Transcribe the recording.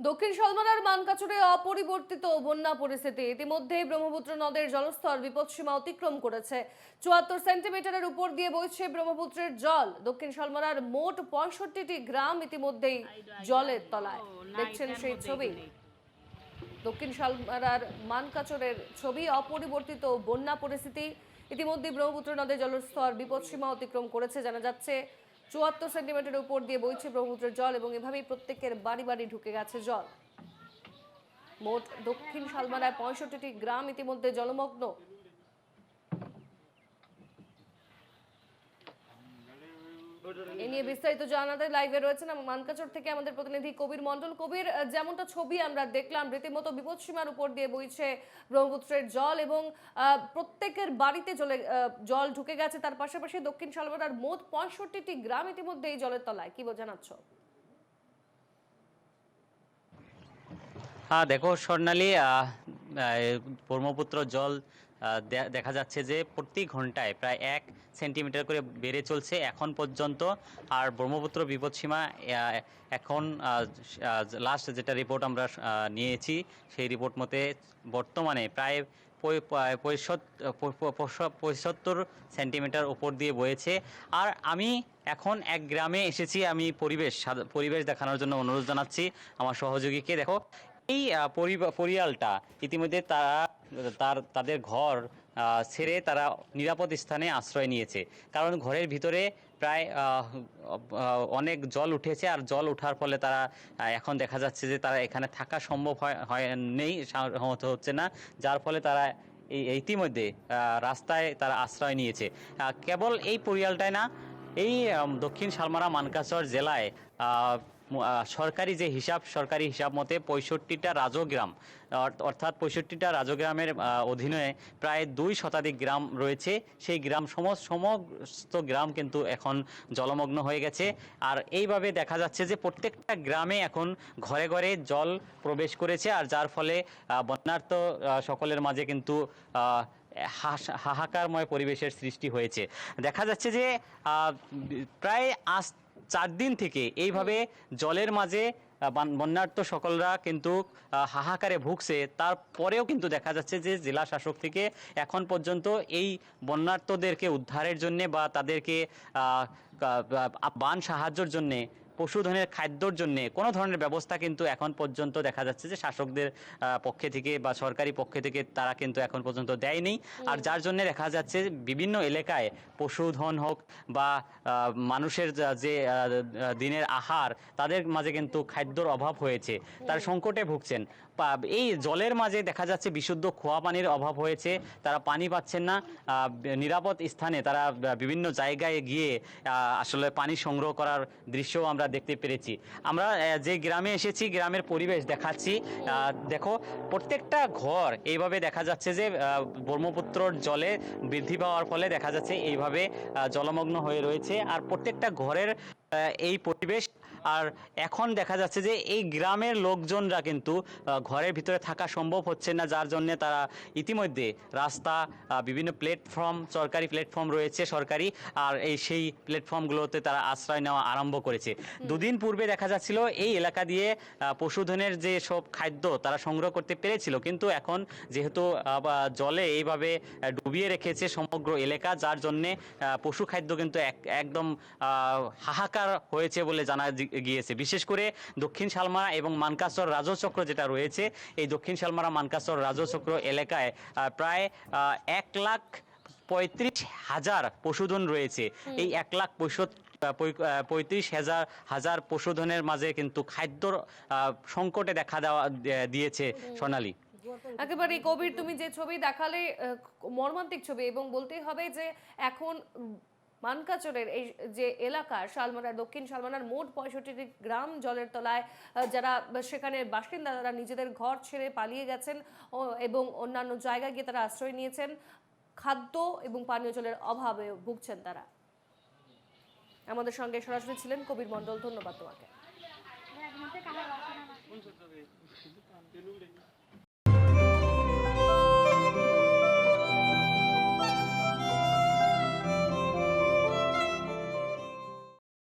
দক্ষিণ সলমানার মানকাচুরে অপরিবর্তিত বন্যা পরিস্থিতি। ইতিমধ্যেই ব্রহ্মপুত্র নদের জলস্তর বিপদসীমা অতিক্রম করেছে। চুয়াত্তর সেন্টিমিটারের উপর দিয়ে বইছে ব্রহ্মপুত্রের জল। দক্ষিণ সলমানার মোট পঁয়ষট্টিটি গ্রাম ইতিমধ্যেই জলের তলায়। দেখছেন সেই ছবি। দক্ষিণ শালমারার মানকাচরের ছবি অপরিবর্তিত বন্যা পরিস্থিতি। ইতিমধ্যে ব্রহ্মপুত্র নদের জলস্তর বিপদসীমা অতিক্রম করেছে জানা যাচ্ছে চুয়াত্তর সেন্টিমিটারের উপর দিয়ে বইছে ব্রহ্মপুত্রের জল এবং এভাবেই প্রত্যেকের বাড়ি বাড়ি ঢুকে গেছে জল। মোট দক্ষিণ শালমারায় পঁয়ষট্টি গ্রাম ইতিমধ্যে জলমগ্ন। এ নিয়ে বিস্তারিত জানাতে লাইভে রয়েছেন মানকাচর থেকে আমাদের প্রতিনিধি কবির মন্ডল কবির যেমনটা ছবি আমরা দেখলাম, রীতিমতো বিপদসীমার উপর দিয়ে বইছে ব্রহ্মপুত্রের জল এবং প্রত্যেকের বাড়িতে জলে জল ঢুকে গেছে। তার পাশাপাশি দক্ষিণ শালমারার মোট পঁয়ষট্টিটি গ্রাম ইতিমধ্যে এই জলের তলায়। কি জানাচ্ছ হ্যাঁ দেখো স্বর্ণালী ব্রহ্মপুত্র জল দেখা যাচ্ছে যে প্রতি ঘন্টায় প্রায় এক সেন্টিমিটার করে বেড়ে চলছে এখন পর্যন্ত। আর ব্রহ্মপুত্র বিপদসীমা এখন লাস্ট যেটা রিপোর্ট আমরা নিয়েছি, সেই রিপোর্ট মতে বর্তমানে প্রায় পঁয়- পঁয়- পঁয়ষট- প- প- পঁয়ষ- পঁয়ষট্টর সেন্টিমিটার উপর দিয়ে বয়েছে। আর আমি এখন এক গ্রামে এসেছি, আমি পরিবেশ পরিবেশ দেখানোর জন্য অনুরোধ জানাচ্ছি আমার সহযোগীকে। দেখো এই পরিয়ালটা ইতিমধ্যে তারা, তার, তাদের ঘর ছেড়ে তারা নিরাপদ স্থানে আশ্রয় নিয়েছে। কারণ ঘরের ভিতরে প্রায় অনেক জল উঠেছে আর জল ওঠার ফলে তারা এখন দেখা যাচ্ছে যে তারা এখানে থাকা সম্ভব হয় নেই হচ্ছে না, যার ফলে তারা ইতিমধ্যে রাস্তায় তারা আশ্রয় নিয়েছে। কেবল এই পরিয়ালটাই না, এই দক্ষিণ সালমারা মানকাচর জেলায় সরকারি যে হিসাব সরকারি হিসাব মতে পঁয়ষট্টিটা রাজগ্রাম অর- অর্থাৎ পঁয়ষট্টিটা রাজগ্রামের অধীনে প্রায় দুই শতাধিক গ্রাম রয়েছে। সেই গ্রাম সমস্ত সমস্ত গ্রাম কিন্তু এখন জলমগ্ন হয়ে গেছে। আর এইভাবে দেখা যাচ্ছে যে প্রত্যেকটা গ্রামে এখন ঘরে ঘরে জল প্রবেশ করেছে। আর যার ফলে আহ, সকলের মাঝে কিন্তু হাহাকারময় পরিবেশের সৃষ্টি হয়েছে। দেখা যাচ্ছে যে প্রায় আজ চার দিন থেকে এইভাবে জলের মাঝে বন্যার্থ সকলরা কিন্তু হাহাকারে ভুগছে। তারপরেও কিন্তু দেখা যাচ্ছে যে জেলা শাসক থেকে এখন পর্যন্ত এই বন্যার্থদেরকে উদ্ধারের জন্যে বা তাদেরকে বান সাহায্যর জন্যে পশুধনের খাদ্যর জন্য কোনো ধরনের ব্যবস্থা কিন্তু এখন পর্যন্ত দেখা যাচ্ছে যে শাসকদের পক্ষে থেকে বা সরকারি পক্ষে থেকে তারা কিন্তু এখন পর্যন্ত দেয়নি। আর যার জন্য দেখা যাচ্ছে বিভিন্ন এলাকায় পশুধন হোক বা মানুষের যে দিনের আহার তাদের মাঝে কিন্তু খাদ্যর অভাব হয়েছে। তার সংকটে ভুগছেন। এই জলের মাঝে দেখা যাচ্ছে বিশুদ্ধ খোয়া পানির অভাব হয়েছে। তারা পানি পাচ্ছেন না। নিরাপদ স্থানে তারা বিভিন্ন জায়গায় গিয়ে আসলে পানি সংগ্রহ করার দৃশ্যও আমরা দেখতে পেরেছি। আমরা যে গ্রামে এসেছি, গ্রামের পরিবেশ দেখাচ্ছি। দেখো, প্রত্যেকটা ঘর এইভাবে দেখা যাচ্ছে যে ব্রহ্মপুত্রর জলে বৃদ্ধি পাওয়ার ফলে দেখা যাচ্ছে এইভাবে জলমগ্ন হয়ে রয়েছে। আর প্রত্যেকটা ঘরের এই পরিবেশ আর এখন দেখা যাচ্ছে যে এই গ্রামের লোকজনরা কিন্তু ঘরের ভিতরে থাকা সম্ভব হচ্ছে না যার জন্য তারা ইতিমধ্যে রাস্তা বিভিন্ন প্ল্যাটফর্ম সরকারি প্ল্যাটফর্ম রয়েছে সরকারি আর এই সেই প্ল্যাটফর্মগুলোতে তারা আশ্রয় নেওয়া আরম্ভ করেছে। দুদিন পূর্বে দেখা যাচ্ছিল এই এলাকা দিয়ে পশুধনের যে সব খাদ্য তারা সংগ্রহ করতে পেরেছিল কিন্তু এখন যেহেতু জলে এইভাবে ডুবিয়ে রেখেছে সমগ্র এলাকা যার জন্যে পশু খাদ্য কিন্তু এক- একদম হাহাকার হয়েছে বলে জানা গিয়েছে বিশেষ করে দক্ষিণ শালমারা এবং মানকাসর রাজচক্র যেটা রয়েছে এই দক্ষিণ শালমারা মানকাসর রাজচক্র এলাকায় প্রায় এক লাখ পঁয়ত্রিশ হাজার পশুধন রয়েছে। এই এক লাখ পঁয়ত্রিশ হাজার হাজার পশুধনের মাঝে কিন্তু খাদ্যর আহ, সংকটে দেখা দেওয়া দিয়েছে সোনালী। একেবারে কবির তুমি যে ছবি দেখালে মর্মান্তিক ছবি এবং বলতেই হবে যে এখন মানকাচরের এই যে এলাকা শালমারার দক্ষিণ শালমারার মোট পঁয়ষট্টিটি গ্রাম জলের তলায় যারা সেখানে বাসিন্দা, তারা নিজেদের ঘর ছেড়ে পালিয়ে গেছেন এবং অন্যান্য জায়গায় গিয়ে তারা আশ্রয় নিয়েছেন। খাদ্য এবং পানীয় জলের অভাবে ভুগছেন তারা। আমাদের সঙ্গে সরাসরি ছিলেন কবির মণ্ডল। ধন্যবাদ তোমাকে।